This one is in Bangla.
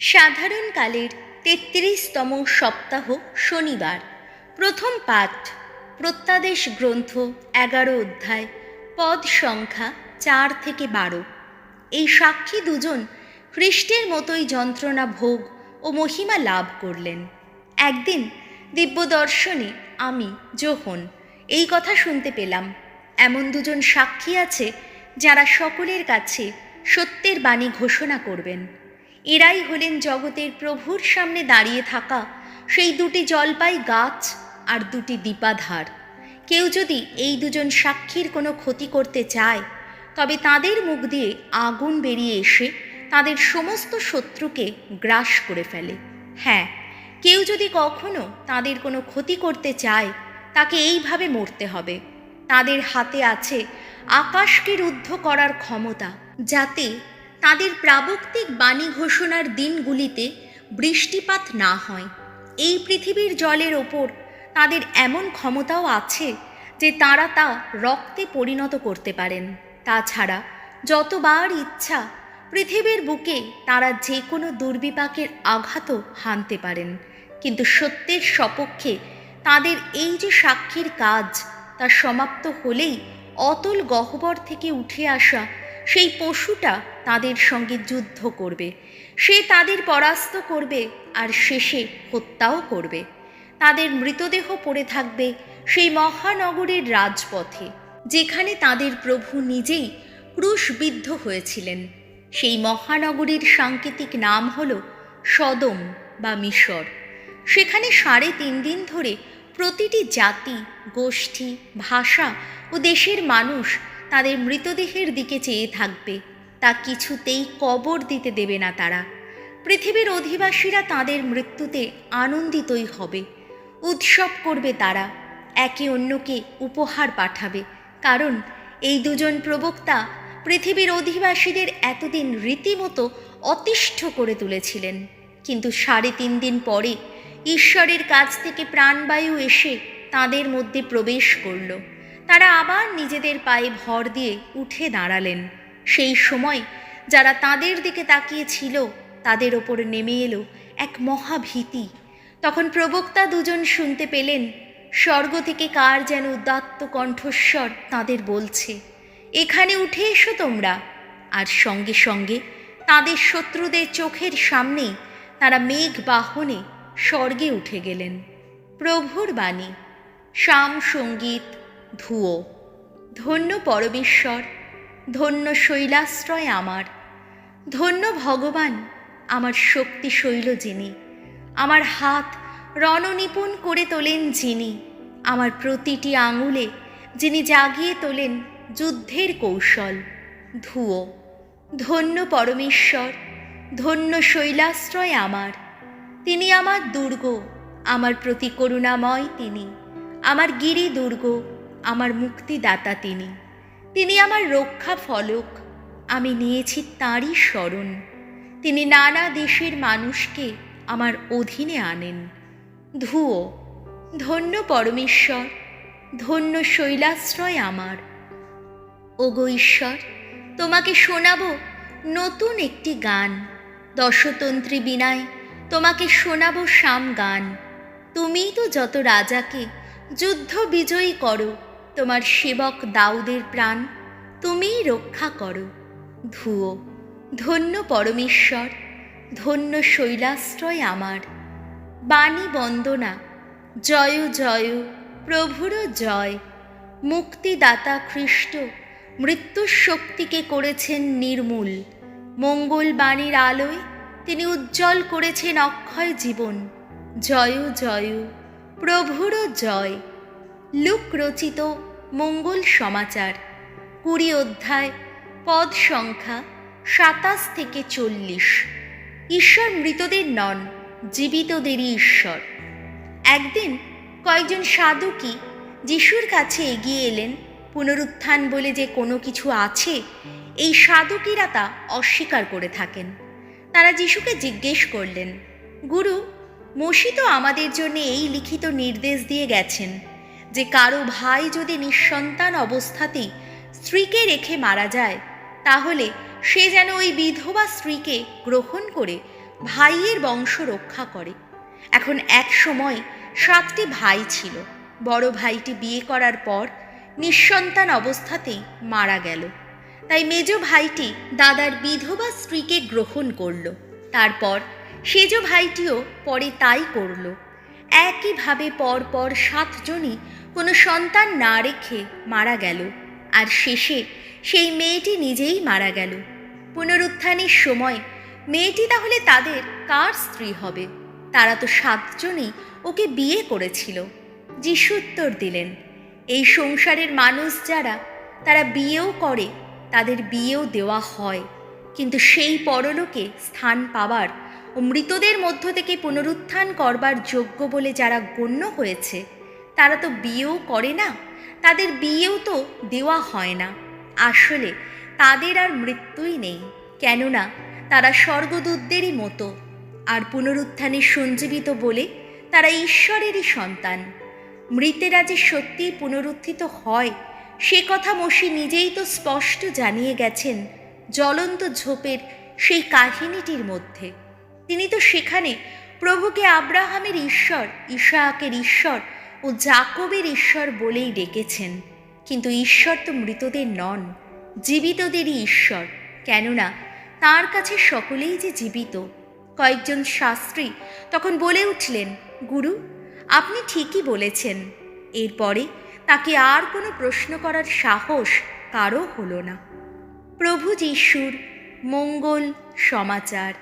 সাধারণকালের তেত্রিশতম সপ্তাহ শনিবার। প্রথম পাঠ, প্রত্যাদেশ গ্রন্থ, এগারো অধ্যায়, পদ সংখ্যা চার থেকে বারো। এই সাক্ষী দুজন খ্রিস্টের মতোই যন্ত্রণা ভোগ ও মহিমা লাভ করলেন। একদিন দিব্য দর্শনে আমি যোহন এই কথা শুনতে পেলাম। এমন দুজন সাক্ষী আছে যারা সকলের কাছে সত্যের বাণী ঘোষণা করবেন। এরাই হলেন জগতের প্রভুর সামনে দাঁড়িয়ে থাকা। সেই দুটি জলপাই গাছ আর দুটি দীপাধার। কেউ যদি এই দুজন সাক্ষীর কোনো ক্ষতি করতে চায়, তবে তাদের মুখ দিয়ে আগুন বেরিয়ে এসে তাদের সমস্ত শত্রুকে গ্রাস করে ফেলে। হ্যাঁ কেউ যদি কখনো তাদের কোনো ক্ষতি করতে চায়, তাকে এইভাবে মরতে হবে। তাদের হাতে আছে আকাশকে রুদ্ধ করার ক্ষমতা, যাতে তাদের প্রাবক্তিক বাণী ঘোষণার দিনগুলিতে বৃষ্টিপাত না হয়। এই পৃথিবীর জলের ওপর তাদের এমন ক্ষমতাও আছে যে তারা তা রক্তে পরিণত করতে পারেন। তাছাড়া যতবার ইচ্ছা পৃথিবীর বুকে তারা যে কোনো দুর্বিপাকের আঘাতও হানতে পারেন। কিন্তু সত্যের সপক্ষে তাদের এই যে সাক্ষীর কাজ তা সমাপ্ত হলেই অতল গহ্বর থেকে উঠে আসা সেই পশুটা তাদের সঙ্গে যুদ্ধ করবে। সে তাদের পরাস্ত করবে আর শেষে হত্যাও করবে। তাদের মৃতদেহ পড়ে থাকবে সেই মহানগরের রাজপথে, যেখানে তাদের প্রভু নিজেই ক্রুশবিদ্ধ হয়েছিলেন। সেই মহানগরীর সাংকেতিক নাম হল সদম বা মিশর। সেখানে সাড়ে তিন দিন ধরে প্রতিটি জাতি, গোষ্ঠী, ভাষা ও দেশের মানুষ তাদের মৃতদেহের দিকে চেয়ে থাকবে। তা কিছুতেই কবর দিতে দেবে না তারা। পৃথিবীর অধিবাসীরা তাদের মৃত্যুতে আনন্দিতই হবে। উৎসব করবে তারা। একে অন্যকে উপহার পাঠাবে। কারণ এই দুজন প্রবক্তা পৃথিবীর অধিবাসীদের এতদিন রীতিমতো অতিষ্ঠ করে তুলেছিলেন। কিন্তু সাড়ে তিন দিন পরে ঈশ্বরের কাছ থেকে প্রাণবায়ু এসে তাদের মধ্যে প্রবেশ করল। তারা আবার নিজেদের পায়ে ভর দিয়ে উঠে দাঁড়ালেন। সেই সময় যারা তাদের দিকে তাকিয়েছিল, তাদের ওপর নেমে এলো এক মহাভীতি। তখন প্রবক্তা দুজন শুনতে পেলেন, স্বর্গ থেকে কার যেন উদাত্ত কণ্ঠস্বর তাদের বলছে, এখানে উঠে এসো তোমরা। আর সঙ্গে সঙ্গে তাদের শত্রুদের চোখের সামনেই তারা মেঘ বাহনে স্বর্গে উঠে গেলেন। প্রভুর বাণী শাম সংগীত ধুয়ো। ধন্য পরমেশ্বর, ধন্য শৈলাশ্রয় আমার। ধন্য ভগবান, আমার শক্তি শৈল যিনি। আমার হাত রণনিপুণ করে তোলেন যিনি। আমার প্রতিটি আঙুলে যিনি জাগিয়ে তোলেন যুদ্ধের কৌশল। ধুয়ো। ধন্য পরমেশ্বর, ধন্য শৈলাশ্রয় আমার। তিনি আমার দুর্গ, আমার প্রতি করুণাময় তিনি। আমার গিরি দুর্গ আমার মুক্তিদাতা তিনি। তিনি আমার রক্ষা ফলক, আমি নিয়েছি তাঁরই স্মরণ। তিনি নানা দেশের মানুষকে আমার অধীনে আনেন। ধুয়ো ধন্য পরমেশ্বর, ধন্য শৈলাশ্রয় আমার। ওগো ঈশ্বর, তোমাকে শোনাবো নতুন একটি গান। দশতন্ত্রী বিনায় তোমাকে শোনাবো শাম গান। তুমিই তো যত রাজাকে যুদ্ধ বিজয়ী করো তোমার সেবক দাউদের প্রাণ, তুমিই রক্ষা করো। ধুয়ো, ধন্য পরমেশ্বর, ধন্য শৈলাশ্রয় আমার। বাণী বন্দনা, জয় জয়, প্রভুর জয়। মুক্তিদাতা খ্রিস্ট মৃত্যুর শক্তিকে করেছেন নির্মূল। মঙ্গল বাণীর আলোয় তিনি উজ্জ্বল করেছেন অক্ষয় জীবন। জয় জয়, প্রভুর জয়। লুক রচিত মঙ্গল সমাচার। কুড়ি অধ্যায়, পদ সংখ্যা সাতাশ থেকে চল্লিশ। ঈশ্বর মৃতদের নন, জীবিতদেরই ঈশ্বর। একদিন কয়েকজন সাধুকি যিশুর কাছে এগিয়ে এলেন, পুনরুত্থান বলে যে কোনো কিছু আছে, এই সাধুকিরা তা অস্বীকার করে থাকেন। তারা যিশুকে জিজ্ঞেস করলেন, গুরু মসি তো আমাদের জন্য এই লিখিত নির্দেশ দিয়ে গেছেন যে কারও ভাই যদি নিঃসন্তান অবস্থাতেই স্ত্রীকে রেখে মারা যায়, তাহলে সে যেন ওই বিধবা স্ত্রীকে গ্রহণ করে ভাইয়ের বংশ রক্ষা করে। এখন এক সময় সাতটি ভাই ছিল। বড় ভাইটি বিয়ে করার পর নিঃসন্তান অবস্থাতেই মারা গেল। তাই মেজ ভাইটি দাদার বিধবা স্ত্রীকে গ্রহণ করল। তারপর সেজ ভাইটিও পরে তাই করল। একইভাবে পর পর সাতজনই কোনো সন্তান না রেখে মারা গেল। আর শেষে সেই মেয়েটি নিজেই মারা গেল। পুনরুত্থানের সময় মেয়েটি তাহলে তাদের কার স্ত্রী হবে? তারা তো সাতজনই ওকে বিয়ে করেছিল। যিশু উত্তর দিলেন, এই সংসারের মানুষ যারা, তারা বিয়েও করে, তাদের বিয়েও দেওয়া হয়। কিন্তু সেই পরলোকে স্থান পাবার ও মৃতদের মধ্য থেকে পুনরুত্থান করবার যোগ্য বলে যারা গণ্য হয়েছে তারা তো বিয়েও করে না, তাদের বিয়েও তো দেওয়া হয় না। আসলে তাদের আর মৃত্যুই নেই, কেননা তারা স্বর্গদূতদেরই মতো, আর পুনরুত্থানে সঞ্জীবিত বলে তারা ঈশ্বরেরই সন্তান। মৃতেরা যে সত্যিই পুনরুত্থিত হয়, সে কথা মসি নিজেই তো স্পষ্ট জানিয়ে গেছেন জ্বলন্ত ঝোপের সেই কাহিনীটির মধ্যে। তিনি তো সেখানে প্রভুকে আব্রাহামের ঈশ্বর, ইশাকের ঈশ্বর ও জাকবের ঈশ্বর বলেই ডেকেছেন। কিন্তু ঈশ্বর তো মৃতদের নন, জীবিতদেরই ঈশ্বর। কেননা তার কাছে সকলেই যে জীবিত। কয়েকজন শাস্ত্রী তখন বলে উঠলেন, গুরু, আপনি ঠিকই বলেছেন। এরপরে তাকে আর কোনো প্রশ্ন করার সাহস কারও হলো না। প্রভু যিশুর মঙ্গল সমাচার।